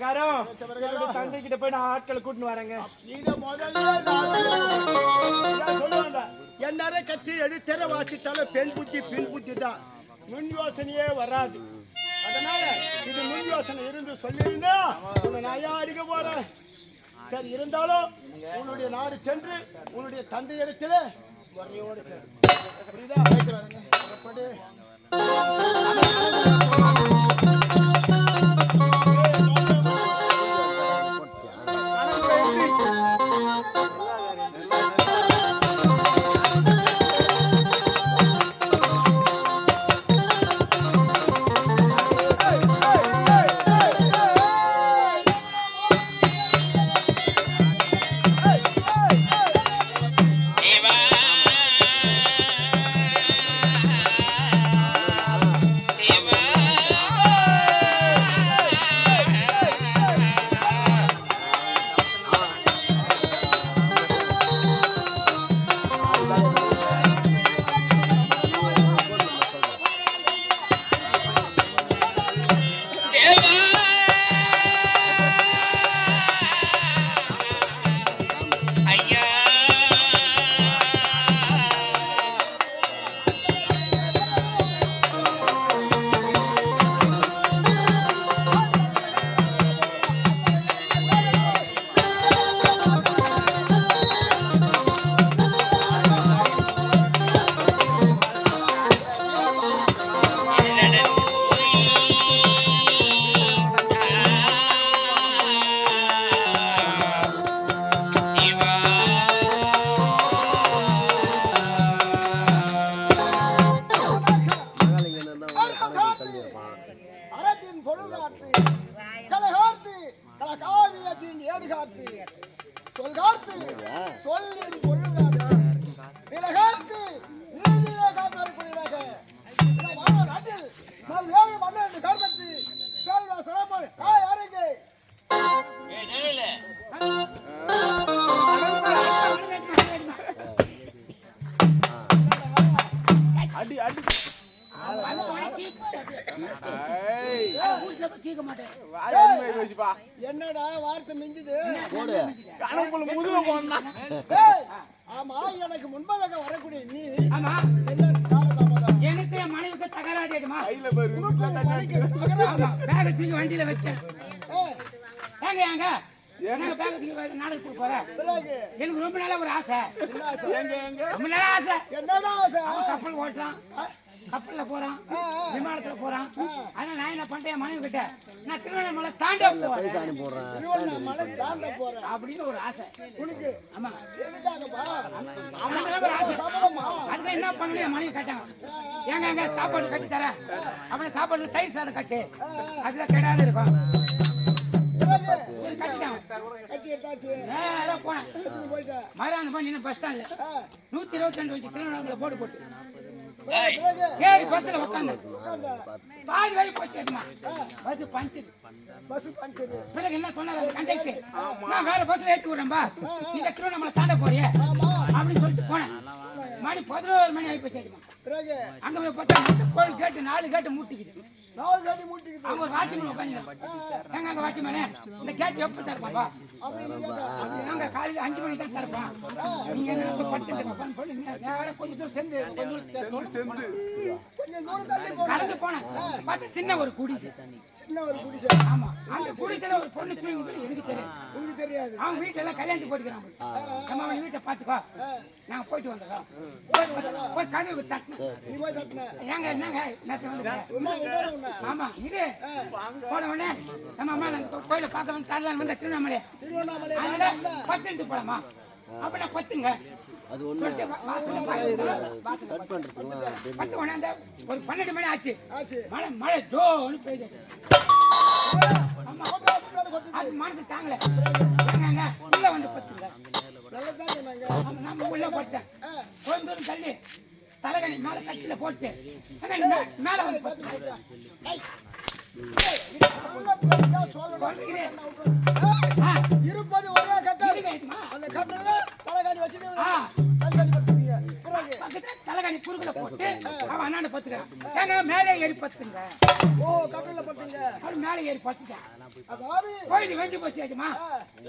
பிரகாரம் தந்தை கிட்ட போய் நான் ஆட்களை கூட்டின்னு வரேங்க. இத முதல்ல எல்லாரும் கட்சி எழுத்தர வாசித்தாலும் பெண் புத்தி பின் புத்தி தான். முன் யோசனையே வராது. அதனால இது முன் யோசனை இருந்து சொல்லியிருந்தா உன்னை நான் அடிக்க போறேன்? சரி இருந்தாலும் உன்னுடைய நாடு சென்று உன்னுடைய தந்தை இடத்துல கலகாவியத்தின் ஏடுகாத்து சொல்கார்த்து சொல்லின் பொருளாற்று விலகார்த்து நீதியே காத்தாருக்குள்ளாக நாட்டில் நான் தேவை கணக்குள்ள முதுக போனா ஏய், ஆமா எனக்கு முன்பதாக வரக்கூடிய நீ ஆமா. எனக்கு என் மனைவிக்கு தகராறு பேக தூக்கி வண்டியில வச்சேன். ஏய், ஏங்க ஏங்க எனக்கு ரொம்ப நாளா ஒரு ஆசை. ரொம்ப நாளா ஆசை. என்னடா ஆசை? கப்பல் ஓட்டுறான். கப்பல்ல போறான் விமானத்துல போறான். ஆனா நான் என்ன பண்றேன் மனைவி கிட்ட நான் திருவண்ணாமலை தாண்ட போறேன். திருவண்ணாமலை தாண்ட போறேன். அப்படின்னு ஒரு ஆசை. உனக்கு ஆமா. அதுக்கு என்ன பண்ணல மனைவி கேட்டாங்க. ஏங்க எங்க சாப்பாடு கட்டி தரேன் அப்படியே சாப்பாடு தயிர் சாதம் கட்டு. அதுல கெடாது இருக்கும். போய் நின்று பஸ் ஸ்டாண்ட்ல நூத்தி இருபத்தி ரெண்டு வச்சு திருவண்ணாமலை போட்டு போட்டு. ஏறி பஸ்ல உட்காந்து உட்கார்ந்தா. பாதி வழி போச்சுமா பஸ் பஞ்சர் பஸ் பஞ்சரு பிறகு என்ன சொன்னாங்க அந்த கண்டக்டர் நான் வேற பஸ்ல ஏற்றி விடுறேன்பா நீங்க திருவண்ணாமலை தாண்ட போறிய. அப்படின்னு சொல்லிட்டு போனேன். மணி பதினோரு மணி ஆகி போச்சு பிறகு அங்க போய் பார்த்தா மொத்த கோயில் கேட்டு நாலு கேட்டு மூட்டிக்குது. நாலு கட்டி மூட்டிக்குது அவங்க வாட்ச்மேன் உட்காந்து எங்க அங்க வாட்ச்மேனே இந்த எப்ப நாங்க காலையில அஞ்சு மணிக்கு தான் திறப்போம் நீங்க என்ன இப்ப படுத்துட்டு சொல்லி நேரம் கொஞ்சம் தூரம் சேர்ந்து கொஞ்சம் தூரம் சேர்ந்து. கடந்து போனேன். பார்த்தா சின்ன ஒரு குடிசை. சின்ன ஒரு குடிசை. ஆமா. அந்த குடிசையில ஒரு பொண்ணு தூங்கி எனக்கு தெரியும். உங்களுக்கு தெரியாது. அவங்க வீட்டுல எல்லாம் கல்யாணத்துக்கு போட்டுக்கிறாங்க நம்ம வீட்டை பாத்துக்கோ நாங்க போயிட்டு வந்துடுறோம் போய் கதவு தட்டினேன் தட்டின ஏங்க என்னங்க? ஆமா இது போன உடனே நம்ம அம்மா நாங்க கோயில பார்க்க வந்து தரலான்னு வந்த திருவண்ணாமலை. அதனால பத்துட்டு போலாமா? அப்ப நான் பத்துங்க. அது ஒண்ணு. பத்து உடனே அந்த ஒரு பன்னெண்டு மணி ஆச்சு. ஆச்சு. மழை மழை ஜோன்னு பெய்யுது. ஆமா அது மனசு தாங்கல. உள்ள வந்து பத்துங்க. நல்லா தான் சொன்னாங்க ஆமா, நம்ம உள்ள பட்டேன் தூரம் தள்ளி தலைகணி மேல கட்டில போட்டு மேல வந்து இருப்பது ஒரே கேட்டுமா? அந்த கட்டல தலைகாணி பக்கத்துல தலைகாணி குறுக்குல போட்டு அவன் அண்ணாண்ட பத்துக்கிறான் ஏங்க மேலே ஏறி பத்துங்க ஓ கட்டல படுத்துங்க. அப்படி மேலே ஏறி படுத்துட்டேன். அதாவது கோயில் வெஞ்சு போச்சு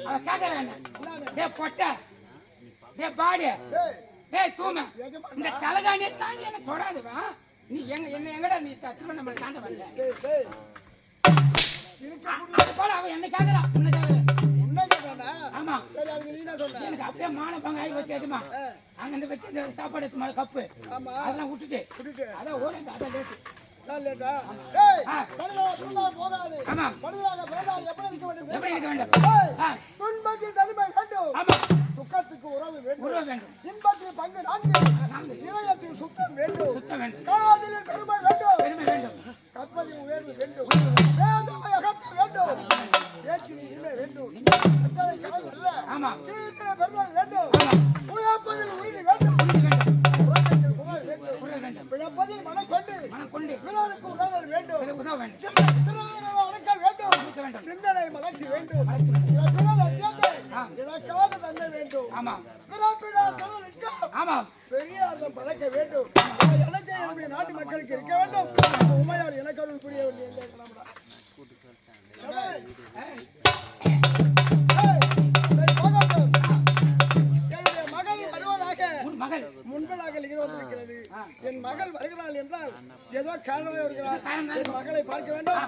அவ கேட்கறாங்க டே பொட்ட. டே பாடி. டேய். தூம இந்த தலகாணியை தாண்டி என்ன தொடாதுவா? நீ எங்க என்ன எங்கடா நீ திருவண்ணாமலை தாண்ட வந்த? டேய், டேய். இருக்கக்கூடிய அது போல அவன் என்ன கேட்கறான் உன்னை? ஆமா. எனக்கு அப்படியே மான பங்கு ஆகி அங்க இருந்து வச்சு இந்த சாப்பாடு எடுத்து மேல கப்பு. ஆமா. அதெல்லாம் விட்டுட்டு. அதான் அதான் லேட்டு. துன்பத்தில் தனிமை வேண்டும். துக்கத்துக்கு உறவு வேண்டும். இன்பத்தில் பங்கு நான்கு. இதயத்தில் சுத்தம் வேண்டும். காதலில் பெருமை வேண்டும். கற்பதில் உயர்வு வேண்டும். வேதமை அகற்ற வேண்டும். பேச்சில் இனிமை வேண்டும். வேண்டும். மலர்ச்சி வேண்டும். ஆமா. ஆமா. பழக்க எனக்கு என்னுடைய நாட்டு மக்களுக்கு இருக்க வேண்டும். உண்மையால் எனக்கு அருள் புரிய வேண்டிய எந்த கடவுளா? ஏய், ஏய், ஏய், சரி, போகட்டும். என்னுடைய மகள். வருவதாக முன்பதாக லிகிதம் வந்திருக்கிறது. என் மகள் வருகிறாள் என்றால் ஏதோ காரணமாக தான். என் மகளை பார்க்க வேண்டும்.